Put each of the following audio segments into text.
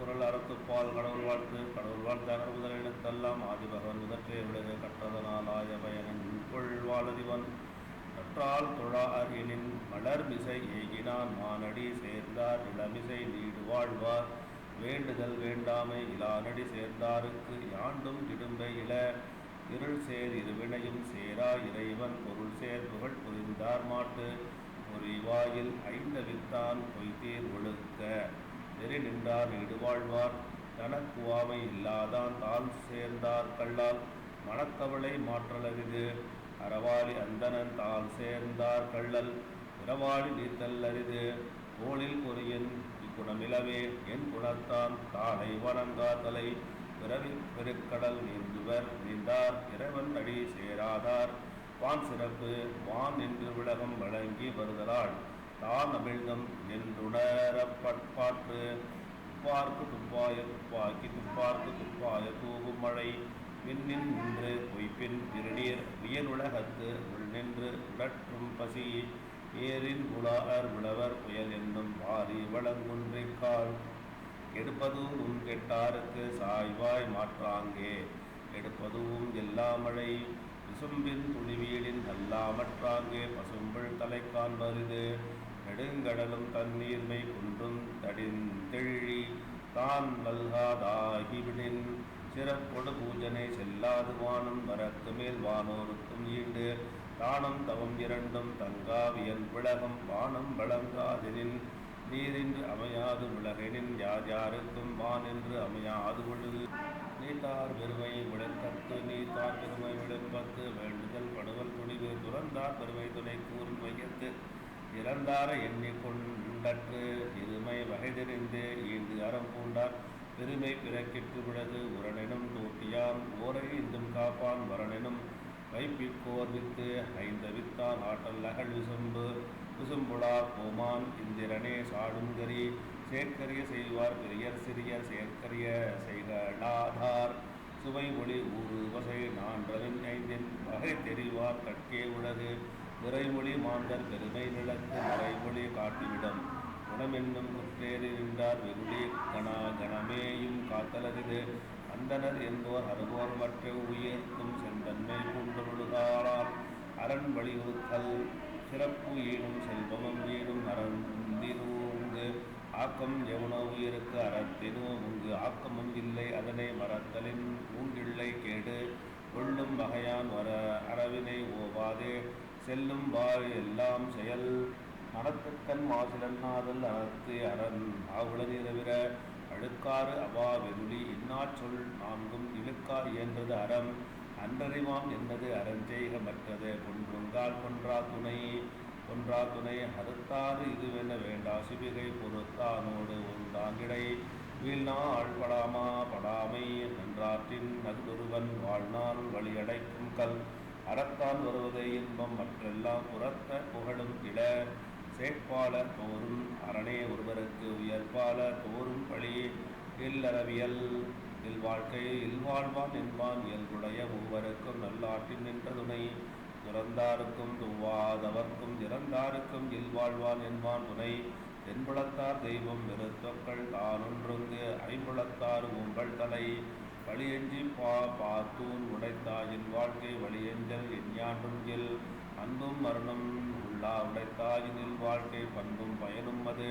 திருக்குறள் அறத்துப்பால் கடவுள் வாழ்த்து கடவுள் வாழ்த்தார் முதல் இனத்தெல்லாம் ஆதிபகவன் முதற்றே விடுக கற்றதனால் ஆய பயனின் கொள்வாளதிவன் கற்றால் தொழார் எனின் மலர் மிசை ஏகினான் மானடி சேர்ந்தார் இளமிசை நீடு வாழ்வார். வேண்டுதல் வேண்டாமை இலானடி சேர்ந்தாருக்கு யாண்டும் இடும்பை இள. இருள் சேர் இருவினையும் சேரா இறைவன் பொருள் சேர் புகழ் புரிந்தார் மாட்டு. பொறிவாயில் ஐந்த வித்தான் பொய்த்தீர் ஒழு நின்றார் இடுவாழ்வார் தனக்குவாமை இல்லாதான் தால் சேர்ந்தார் கள்ளால் மனக்கவலை மாற்றலரிது. அறவாளி அந்தனன் தான் சேர்ந்தார் கள்ளல். இரவாளி நீத்தல் அரிது கோளில் பொறியின் இக்குணமிலவே என் குணத்தான் தானை வணங்காதலை பிறவி பெருக்கடல் நீந்துவர் நீந்தார் இறைவன் அடி சேராதார். வான் சிறப்பு வான் என்று விலகம் வழங்கி வருதலால் தான் அமிழ்தம் என்றுணரப்பட்பாற்று துப்பார்க்கு துப்பாய துப்பாக்கி துப்பார்க்கு துப்பாய தூவு மழை. விண்ணின் நின்று பொய்ப்பின் திருநீர் உயலுலகத்து உள் நின்று உடற்றும் பசி. ஏரின் உலார் உழவர் புயல் என்னும் வாரி வளங்குன்றிக்கால் எடுப்பதும் கெட்டாருக்கு சாய்வாய் மாற்றாங்கே. எடுப்பதும் எல்லா மழை. விசும்பின் துணிவீடின் அல்லாமற்றாங்கே பசும்பிள் தலை காண்பரிது நெடுங்கடலும் தண்ணீர்மை குன்றும் தடிந்தெழி தான் நல்காதாகிவிடின். சிறப்பொடு பூஜனை செல்லாது வானம் வரக்கு மேல் வானோருக்கும் ஈண்டு. தானம் தவம் இரண்டும் தங்காவியன் விலகம் வானம் வழங்காதெனின். நீரின்று அமையாது உலகெனின் யார் யாருக்கும் வான் என்று அமையாது பொழுது நீத்தார் பெருமை விளக்கத்து நீத்தார் பெருமை விளப்பத்து வேண்டுதல் படுவல் துணிவு துறந்தார் பெருமை துணை கூறும் வையத்து. இறந்தார எண்ணிக்கொண்டற்று இருமை வகை தெரிந்து ஈண்டு அறம் பூண்டார். பெருமை பிறக்கிற்று விடது உரனெனும் தோட்டியான் ஓரை இந்தும் காப்பான் வரனெனும் வைப்பிற்கோர் வித்து ஐந்த வித்தான் ஆட்டல் நகல் விசும்பு விசும்புலா கோமான் இந்திரனே சாடுங்கரி சேர்க்கரிய செய்வார் பெரியர் சிறிய சேர்க்கரிய செய்கடாதார். சுவை ஒளி ஊறு வசை நான்றவின் ஐந்தின் வகை தெரிவார் கட்கே உலகு நிறைமொழி மாந்தர் பெருமை நிலத்து நிறைமொழி காட்டிவிடம். குணமென்னும் குற்றேறி நின்றார் வெகுளி கணா கணமேயும் காத்தலரிது. அந்தனர் என்போர் அறுவோர் மற்ற உயர்த்தும் செந்தன்மை பூண்டொழுகாளால் அரண் வலியுறுத்தல் சிறப்பு ஈடும் செல்வமும் ஈடும் அறந்தினூங்கு ஆக்கம் எவனோ உயிருக்கு அறத்தினோ உங்கு ஆக்கமும் இல்லை அதனை மறத்தலின் ஊங்கிள்ளை கேடு. செல்லும் வாய் எல்லாம் செயல். நடத்துக்கண் மாசிலன்னாதல் அறத்து அரண். ஆகுல தவிர அழுக்காறு அவா வெகுளி. இன்னாச்சொல் நான்கும் இழுக்கா இயன்றது அறம். அன்றறிவாம் என்பது அறஞ்செய்க மற்றது. கொன்றுங்கால் கொன்றா துணை கொன்றா துணை. அறுத்தாறு இதுவென வேண்டா? சிவிகை பொறுத்தானோடு உந்தாங்கிடை வீழ்நா ஆழ்படாமா படாமை நன்றாற்றின் நல்லொருவன் வாழ்நாள் வழியடைக்கும் கல். அறத்தான் வருவதை இன்பம் மற்றெல்லாம் புறத்த புகழும் இட சேட்பாளர் தோறும் அரணே ஒருவருக்கு உயர்பாளர் தோறும் பழி இல்லறவியல் இல்வாழ்க்கை இல்வாழ்வான் என்பான் இயல்புடைய மூவருக்கும் நல்லாற்றின் நின்ற துணை துறந்தாருக்கும் துவாதவர்க்கும் இறந்தாருக்கும் இல்வாழ்வான் என்பான் துணை. தென்புலத்தார் தெய்வம் வெறுத்தொக்கள் தானொன்றுங்கு ஐம்புலத்தார் உங்கள் தலை. வழியெஞ்சி பா பார்த்தூன் உடைத்தாயின் வாழ்க்கை வழியெஞ்சல் எஞ்ஞான்றும் எல். அன்பும் மரணம் உள்ளா உடைத்தாயினில் வாழ்க்கை பண்பும் பயனும் அது.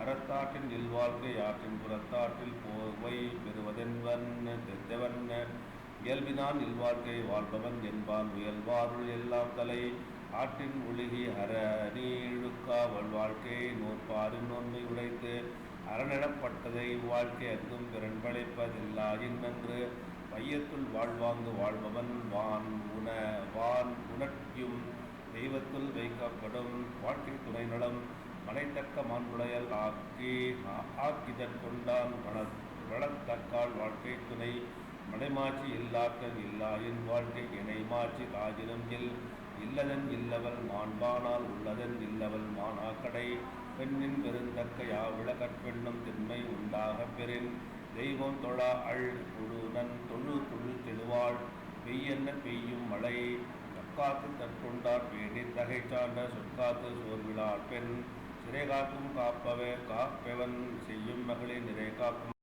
அறத்தாற்றின் இல்வாழ்க்கை ஆற்றின் புறத்தாற்றில் போவை பெறுவதென்பன் தெத்தவன் இயல்பினான் இல்வாழ்க்கை வாழ்பவன் என்பான் முயல்வாருள் எல்லாம் தலை. ஆற்றின் ஒழுகி அற நீழுக்காவல் வாழ்க்கையை நோற்பாரின் நோன்மை உடைத்து. அறனிடப்பட்டதை வாழ்க்கை அங்கும் பிறன் படைப்பதில்லாயின் மையத்துள் வாழ்வாங்கு வாழ்பவன் வான் உண வான் உணர்த்தியும் தெய்வத்துள் வைக்கப்படும் வாழ்க்கை துணை நலம் மனைத்தக்க மாண்புடையல் ஆக்கி ஆக்கிதற் கொண்டான் வள வளத்தக்கால் வாழ்க்கை துணை மடைமாட்சி இல்லாக்கல் இல்லாயின் வாழ்க்கை இணை மாட்சி காஜினம் இல் இல்லதன் இல்லவள் மாண்பானால் உள்ளதன் இல்லவள் மானாக்கடை பெண்ணின் பெருந்தக்க யாவிள கற்பெண்ணும் திண்மை உண்டாகப் பெறின். தெய்வம் தொழா அள் குழுநன் தொழு குழு தெழுவாள். பெய்யென்ன பெய்யும் மழை? தற்காத்து தற்கொண்டார் பேணி தகை சார்ந்த சொற்காத்து சோர்விழார் பெண். சிறை காக்கும் காப்பவே காப்பவன் செய்யும் மகளிர் நிறை காக்கும்